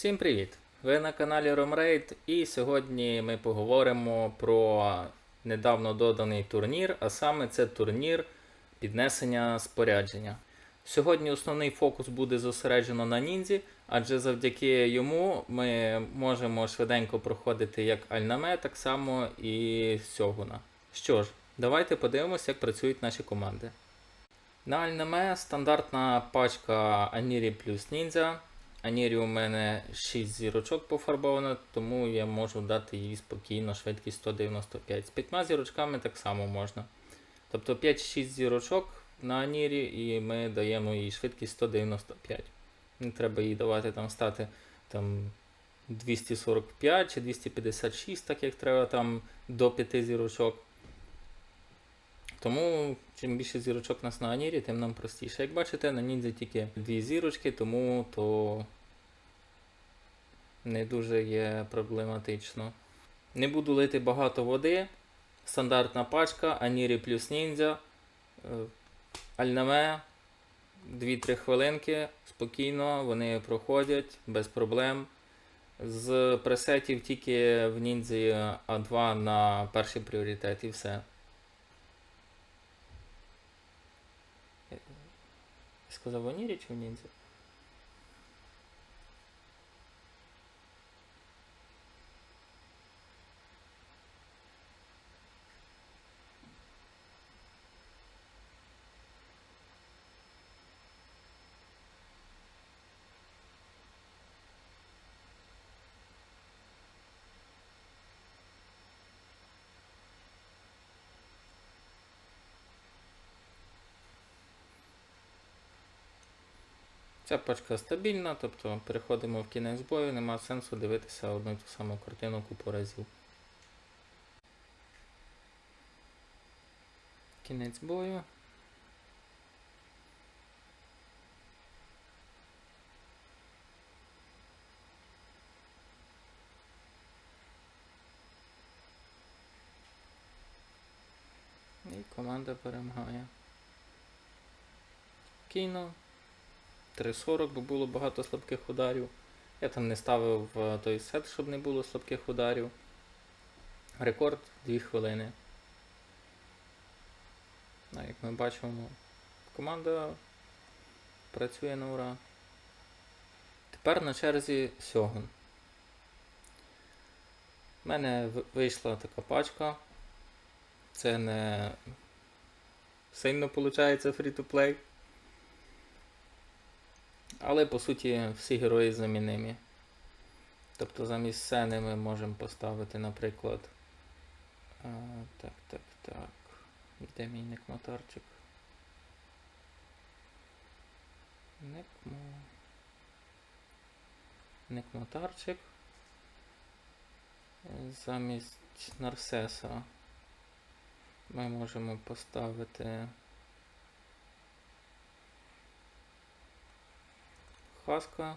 Всім привіт! Ви на каналі Romraid і сьогодні ми поговоримо про недавно доданий турнір, а саме це турнір піднесення спорядження. Сьогодні основний фокус буде зосереджено на ніндзі, адже завдяки йому ми можемо швиденько проходити як Альнаме, так само і Сьогуна. Що ж, давайте подивимося, як працюють наші команди. На Альнаме стандартна пачка Анірі плюс ніндзя. Анірі у мене 6 зірочок пофарбовано, тому я можу дати їй спокійно швидкість 195. З 5 зірочками так само можна. Тобто 5-6 зірочок на Анірі і ми даємо їй швидкість 195. Не треба їй давати там стати там 245 чи 256, так як треба там до 5 зірочок. Тому чим більше зірочок нас на Анірі, тим нам простіше. Як бачите, на ніндзі тільки дві зірочки, тому то не дуже є проблематично. Не буду лити багато води. Стандартна пачка, Анірі плюс ніндзя. Е, Альнаме 2-3 хвилинки, спокійно, вони проходять без проблем. З пресетів тільки в ніндзі А2 на перший пріоритет і все. Сказав вони річ в ніндзі? Ця пачка стабільна, тобто переходимо в кінець бою, нема сенсу дивитися одну ту саму картину купу разів. Кінець бою. І команда перемагає. Спокійно. 3.40, бо було багато слабких ударів. Я там не ставив е, той сет, щоб не було слабких ударів. Рекорд 2 хвилини. А як ми бачимо, команда працює на ура. Тепер на черзі Сьогун. У мене вийшла така пачка. Це не сильно виходить free-to-play. Але по суті всі герої замінимі. Тобто замість сцени ми можемо поставити, наприклад. А, так, так, так. Де мій некмотарчик? Некмо. Некмотарчик. Замість Нарсеса ми можемо поставити. Хаска.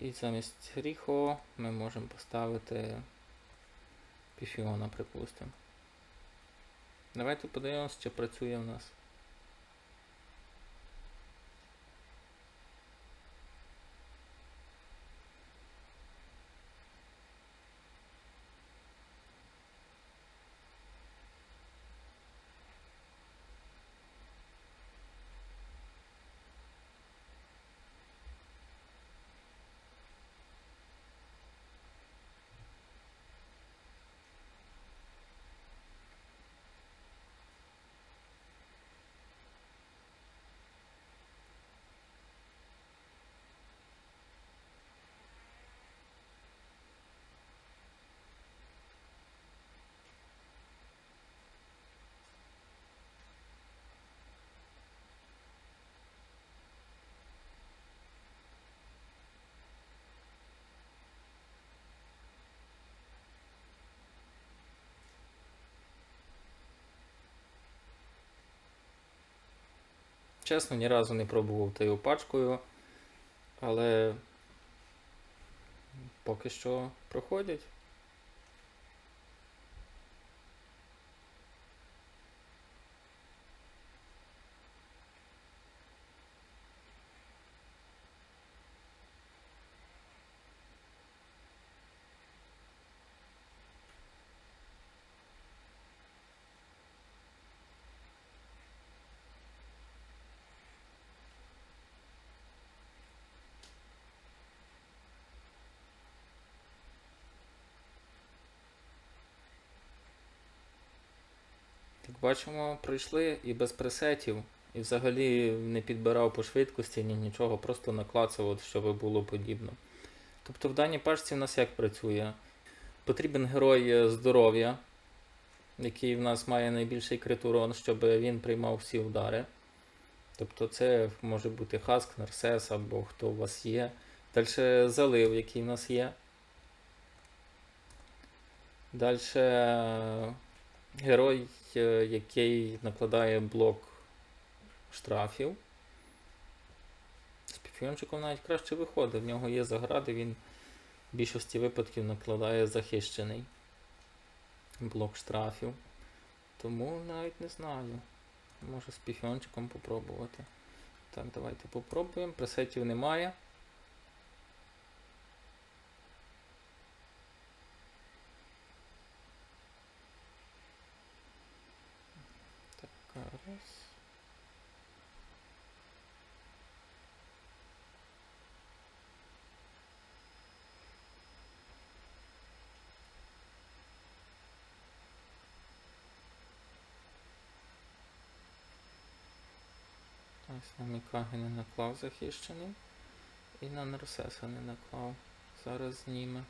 І замість Ріхо ми можемо поставити Піфіона, припустимо. Давайте подивимось, чи працює в нас. Чесно, ні разу не пробував тою пачкою, але поки що проходять. Бачимо, пройшли і без пресетів, і взагалі не підбирав по швидкості, ні нічого, просто наклацав, от, щоб було подібно. Тобто в даній пачці в нас як працює? Потрібен герой е, здоров'я, який в нас має найбільший крит урон, щоб він приймав всі удари. Тобто це може бути Хаск, Нарсес або хто у вас є. Далі залив, який в нас є. Далі герой, е, який накладає блок штрафів. З піфіончиком навіть краще виходить. В нього є загради, він в більшості випадків накладає захищений блок штрафів. Тому навіть не знаю. Може з піфіончиком попробувати. Так, давайте попробуємо. Пресетів немає. Так, раз. Мікаги не наклав захищений. І на Нерсеса не наклав. Зараз зніме.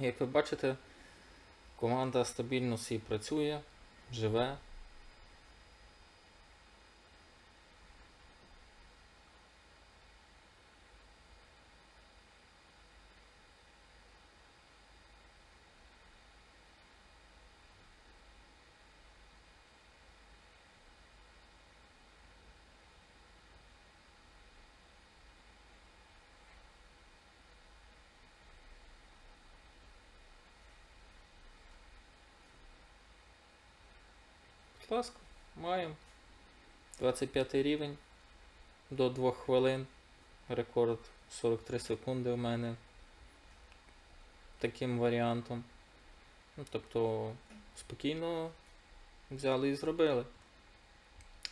Як ви бачите, команда стабільно всі працює, живе. Будь маємо 25 рівень до 2 хвилин. Рекорд 43 секунди у мене таким варіантом. Ну, тобто спокійно взяли і зробили.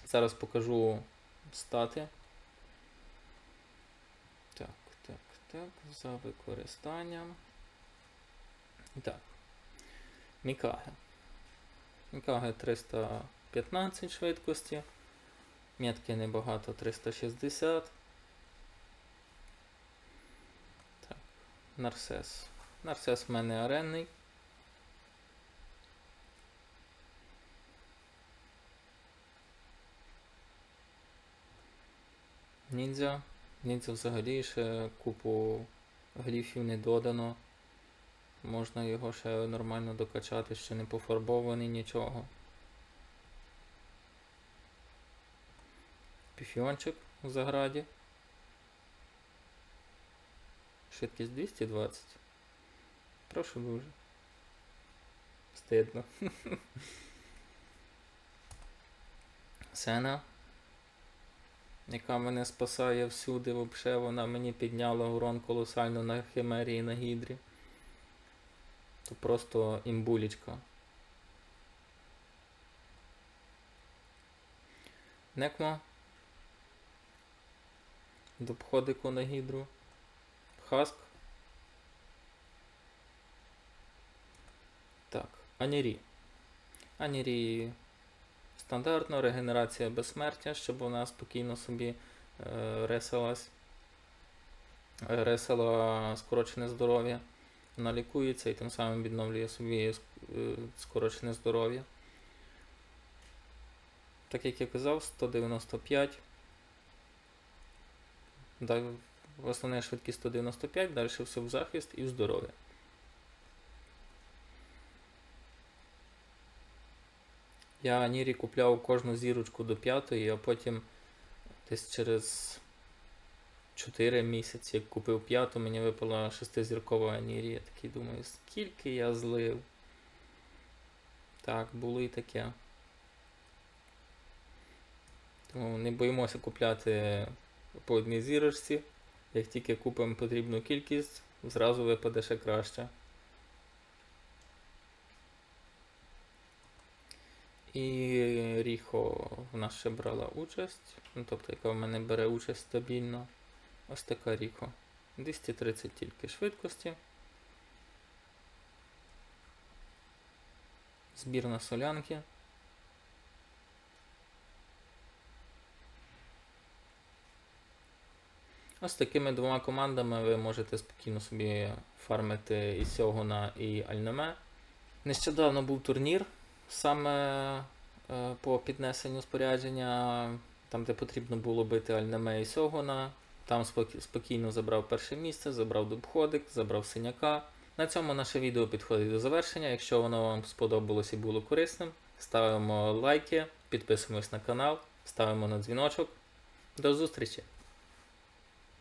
Зараз покажу стати. Так, так, так, за використанням. Так. Мікаге. Мікаге 315 швидкості. Метки небагато 360. Так, Нарсес. Нарсес в мене аренний. Ніндзя. Ніндзя взагалі ще купу гліфів не додано. Можна його ще нормально докачати, ще не пофарбований нічого. Піфіончик у заграді. Швидкість 220. Прошу дуже. Стидно. Сена, яка мене спасає всюди, взагалі вона мені підняла урон колосально на химері і на гідрі. То просто імбулічка. Некмо. До обходику на гідру. Хаск. Так, Анірі. Анірі стандартно, регенерація безсмертя, щоб вона спокійно собі е, ресалась. Е, ресала скорочене здоров'я. Вона лікується і тим самим відновлює собі е, скорочене здоров'я. Так як я казав, 195. Основна швидкість 195, далі все в захист і в здоров'я. Я Нірі купляв кожну зірочку до п'ятої, а потім десь через 4 місяці, як купив п'яту, мені випала шестизіркова Анірі. Я такий думаю, скільки я злив. Так, було і таке. Тому не боїмося купляти по одній зірочці. Як тільки купимо потрібну кількість, зразу випаде ще краще. І Ріхо в нас ще брала участь, ну, тобто яка в мене бере участь стабільно. Ось така Ріхо. 230 тільки швидкості. Збір на солянки. Ось такими двома командами ви можете спокійно собі фармити і Сьогуна, і Альнеме. Нещодавно був турнір саме е, по піднесенню спорядження, там, де потрібно було бити Альнеме і Сьогуна. Там спокі- спокійно забрав перше місце, забрав дубходик, забрав синяка. На цьому наше відео підходить до завершення. Якщо воно вам сподобалось і було корисним, ставимо лайки, підписуємось на канал, ставимо на дзвіночок. До зустрічі!